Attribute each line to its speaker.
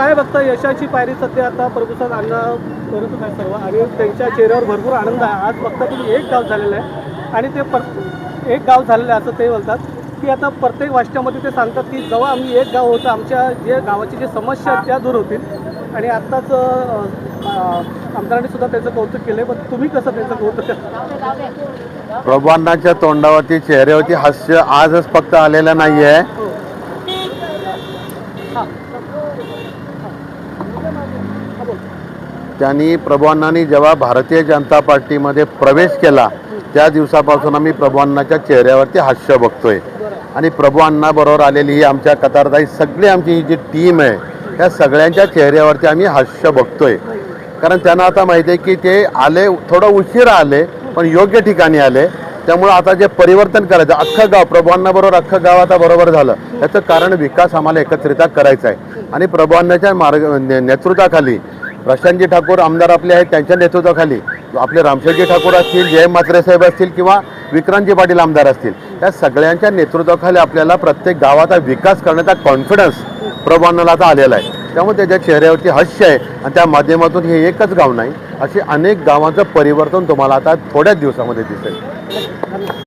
Speaker 1: काय बघता यशाची पायरी सध्या आता प्रभूसाद अण्णा करत आहे सर्व आणि त्यांच्या चेहऱ्यावर भरपूर आनंद आहे. आज बघता तुम्ही एक गाव झालेलं आहे आणि ते पर एक गाव झालेलं आहे असं ते बोलतात की आता प्रत्येक वाष्ट्यामध्ये ते सांगतात की जेव्हा आम्ही एक गाव होतं आमच्या जे गावाची जे समस्या आहेत त्या दूर होतील. आणि आत्ताच आमदारांनी सुद्धा त्याचं कौतुक केलं आहे पण तुम्ही कसं त्याचं कौतुक
Speaker 2: प्रभूअण्णांच्या तोंडावरती चेहऱ्यावरती हास्य आजच फक्त आलेलं नाही आहे
Speaker 1: हो.
Speaker 2: त्यांनी प्रभुअण्णांनी जेव्हा भारतीय जनता पार्टीमध्ये प्रवेश केला त्या दिवसापासून आम्ही प्रभूअण्णाच्या चेहऱ्यावरती हास्य बघतोय. आणि प्रभुअण्णाबरोबर आलेली ही आमच्या कतारदाई सगळी आमची ही जी टीम आहे त्या सगळ्यांच्या चेहऱ्यावरती आम्ही हास्य बघतोय. कारण त्यांना आता माहिती आहे की ते आले थोडं उशिरा आले पण योग्य ठिकाणी आले. त्यामुळं आता जे परिवर्तन करायचं अख्खं गाव प्रभूअण्णाबरोबर अख्खं गाव आता बरोबर झालं. याचं कारण विकास आम्हाला एकत्रिता करायचा आहे. आणि प्रभूअण्णाच्या मार्ग ने- नेतृत्वाखाली प्रशांतजी ठाकूर आमदार आपले आहेत त्यांच्या नेतृत्वाखाली आपले रामशेजी ठाकूर असतील जय म्हात्रे साहेब असतील किंवा विक्रांतजी पाटील आमदार असतील या सगळ्यांच्या नेतृत्वाखाली आपल्याला प्रत्येक गावाचा विकास करण्याचा कॉन्फिडन्स प्रभूअण्णाला आता आलेला आहे. त्यामुळे त्याच्या चेहऱ्यावरती हास्य आहे. आणि त्या माध्यमातून हे एकच गाव नाही अशी अनेक गावांचं परिवर्तन तुम्हाला आता थोड्याच दिवसामध्ये दिसेल.